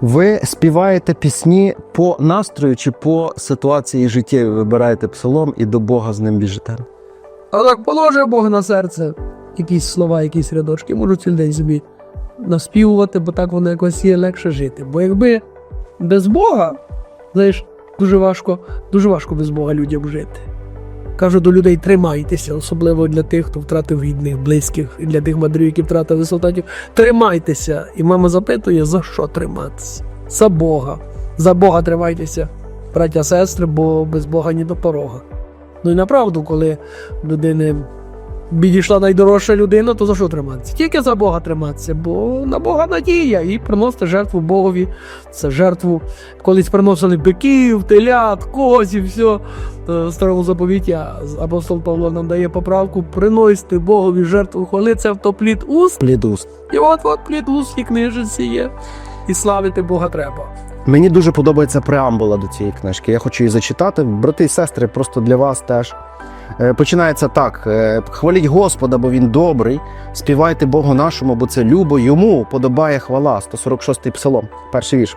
Ви співаєте пісні по настрою чи по ситуації життєвій вибираєте псалом і до Бога з ним біжите? А так положив Бог на серце якісь слова, якісь рядочки, можу цілий день собі наспівувати, бо так воно якось є легше жити. Бо якби без Бога, знаєш, дуже важко, дуже важко без Бога людям жити. Кажу до людей, тримайтеся, особливо для тих, хто втратив рідних, близьких, і для тих мадрів, які втратили солдатів. Тримайтеся. І мама запитує, за що триматися? За Бога. За Бога тримайтеся, браття, сестри, бо без Бога ні до порога. Ну і направду, коли людини підійшла найдорожча людина, то за що триматися? Тільки за Бога триматися, бо на Бога надія і приносити жертву Богові. Це жертву колись приносили биків, телят, козів, все. Старому заповіті апостол Павло нам дає поправку: приносьте Богові жертву хвали, це в то плід уст. Плідус. І от от плід уст і книжиці є. І славити Бога треба. Мені дуже подобається преамбула до цієї книжки. Я хочу її зачитати. Брати і сестри, просто для вас теж. Е, Починається так: Е, хваліть Господа, бо він добрий. Співайте Богу нашому, бо це любо йому подобає хвала. 146-й псалом, перший вірш.